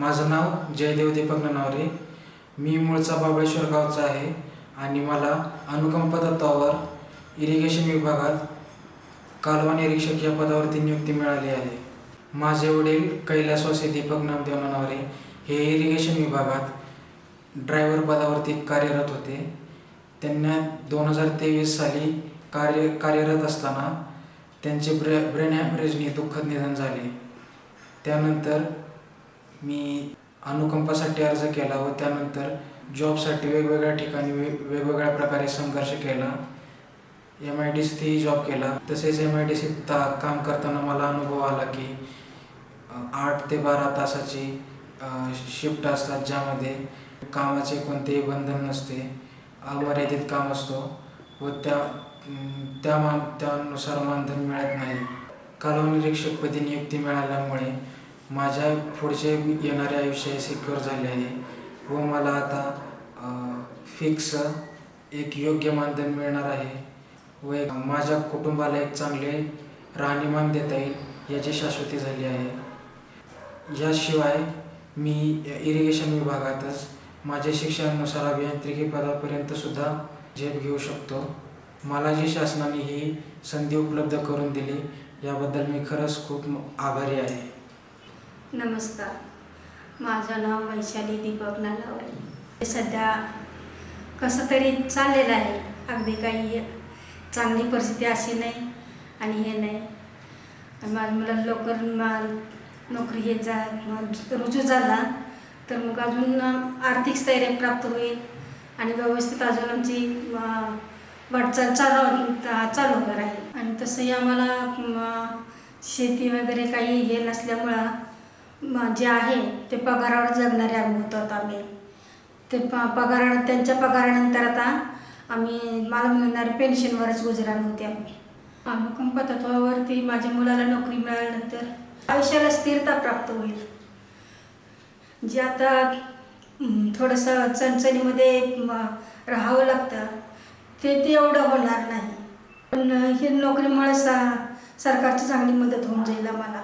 माझं नाव जयदेव दीपक ननावरे मी मूळचा बाबळेश्वर गावचा आहे आणि मला अनुकंप तत्वावर इरिगेशन विभागात कालवा निरीक्षक या पदावरती नियुक्ती मिळाली आहे. माझे वडील कैलासवासी दीपक नामदेव ननावरे हे इरिगेशन विभागात ड्रायव्हर पदावरती कार्यरत होते. त्यांना दोन हजार तेवीस साली कार्य कार्यरत असताना त्यांचे ब्रे ब्रेन हॅमरेजने दुःखद निधन झाले. त्यानंतर मी अनुकंपासाठी अर्ज केला व त्यानंतर जॉबसाठी वेगवेगळ्या ठिकाणी वे वेगवेगळ्या प्रकारे संघर्ष केला. एम आय डी सीतही जॉब केला. तसेच एम आय डी सीत ता काम करताना मला अनुभव आला की आठ ते बारा तासाची शिफ्ट असतात ज्यामध्ये कामाचे कोणतेही बंधन नसते. अमर्यादित काम असतो व त्या त्या मान त्यानुसार मानधन मिळत नाही. कालवनिरीक्षकपदी नियुक्ती मिळाल्यामुळे माझ्या पुढचे येणारे आयुष्य सिक्युअर झाले आहे. व मला आता फिक्स एक योग्य मानधन मिळणार आहे. व एक माझ्या कुटुंबाला एक चांगले राहणीमान देता येईल याची शाश्वती झाली आहे. याशिवाय मी इरिगेशन विभागातच माझ्या शिक्षणानुसार अभियांत्रिकी पदापर्यंत सुद्धा झेप घेऊ शकतो. मला जी शासनाने ही संधी उपलब्ध करून दिली याबद्दल मी खरंच खूप आभारी आहे. नमस्कार. माझं नाव वैशाली दीपक नालावडे. सध्या कसं तरी चाललेलं आहे. अगदी काही चांगली परिस्थिती अशी नाही आणि हे नाही. आणि माझ्या मुलाला लवकर मा- नोकरी हे जा रुजू झाला तर मग अजून आर्थिक स्थैर्य प्राप्त होईल आणि व्यवस्थित अजून आमची वाटचाल चालू चालू होणार आणि तसंही आम्हाला शेती वगैरे काही हे नसल्यामुळं जे आहे ते पगारावर जगणारे आम्ही होतो आता आम्ही. ते प पगारा त्यांच्या पगारानंतर आता आम्ही मला मिळणारे पेन्शनवरच गुजराण होते आम्ही. आम्ही कंपतत्वावरती माझ्या मुलाला नोकरी मिळाल्यानंतर आयुष्याला स्थिरता प्राप्त होईल. जे आता थोडंसं चणचणीमध्ये राहावं लागतं ते ते एवढं होणार नाही. पण ही नोकरीमुळे सा सरकारची चांगली मदत होऊन जाईल आम्हाला.